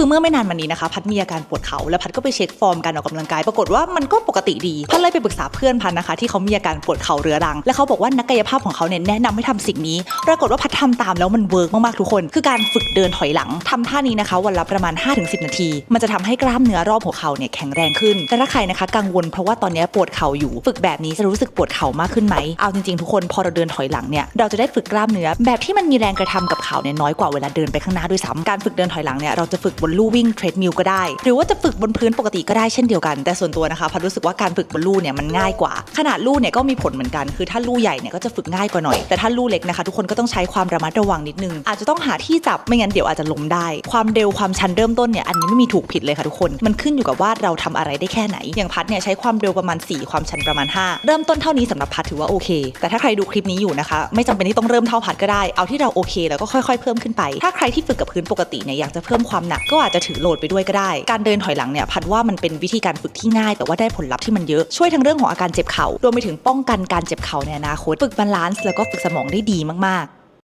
คือเมื่อไม่นานมานี้นะคะ พัดมีอาการปวดเข่าแล้วพัดก็ไปเช็คฟอร์มการออกกำลังกาย ปรากฏว่ามันก็ปกติดี พัดเลยไปปรึกษาเพื่อนพัดนะคะ ที่เขามีอาการปวดเข่าเรื้อรัง และเขาบอกว่านักกายภาพของเขาเนี่ยแนะนำให้ทำสิ่งนี้ ปรากฏว่าพัดทำตามแล้วมันเวิร์กมากๆทุกคน คือการฝึกเดินถอยหลังทำท่านี้นะคะ วันละประมาณ 5-10 นาที มันจะทำให้กล้ามเนื้อรอบหัวเข่าเนี่ยแข็งแรงขึ้น แต่ถ้าใครนะคะ กังวลเพราะว่าตอนนี้ปวดเข่าอยู่ ฝึกแบบนี้จะรู้สึกปวดเข่ามากขึ้นไหมเอาจริงๆทุกคนพอเราเดินถอยหลังเนี่ยเราจะได้ฝึกกล้ามเนื้อแบบที่มันมีแรงกระทำกับเข่าเนี่ยน้อยกว่าเวลาเดินไปข้างหน้าด้วยซ้ำการฝึกเดินถอยหลังเนี่ยเราจะฝึกบนลู่วิ่งเทรดมิลก็ได้ หรือว่าจะฝึกบนพื้นปกติก็ได้เช่นเดียวกัน แต่ส่วนตัวนะคะพัดรู้สึกว่าการฝึกบนลู่เนี่ยมันง่ายกว่า ขนาดลู่เนี่ยก็มีผลเหมือนกัน คือถ้าลู่ใหญ่เนี่ยก็จะฝึกง่ายกว่าหน่อย แต่ถ้าลู่เล็กนะคะทุกคนก็ต้องใช้ความระมัดระวังนิดนึง อาจจะต้องหาที่จับ ไม่งั้นเดี๋ยวอาจจะล้มได้ ความเร็วความชันเริ่มต้นเนี่ยอันนี้ไม่มีถูกผิดเลยค่ะทุกคน มันขึ้นอยู่กับว่าเราทำอะไรได้แค่ไหน อย่างพัดเนี่ยใช้ความเร็วประมาณ 4 ความชันประมาณ 5 เริ่มต้นเท่านี้สำหรับพัดถือว่าโอเค แต่ถ้าใครดูคลิปนี้อยู่นะคะ ไม่จำเป็นที่ต้องเริ่มเท่าพัดก็ได้ เอาที่เราโอเค แล้วก็ค่อยๆ เพิ่มขึ้นไป ถ้าใครที่ฝึกกับพื้นปกติเนี่ยอยากจะเพิ่มความหนักก็อาจจะถือโหลดไปด้วยก็ได้ การเดินถอยหลังเนี่ยพัดว่ามันเป็นวิธีการฝึกที่ง่าย แต่ว่าได้ผลลัพธ์ที่มันเยอะช่วยทั้งเรื่องของอาการเจ็บเข่ารวมไปถึงป้องกันการเจ็บเข่าในอนาคตฝึกบาลานซ์แล้วก็ฝึกสมองได้ดีมากๆ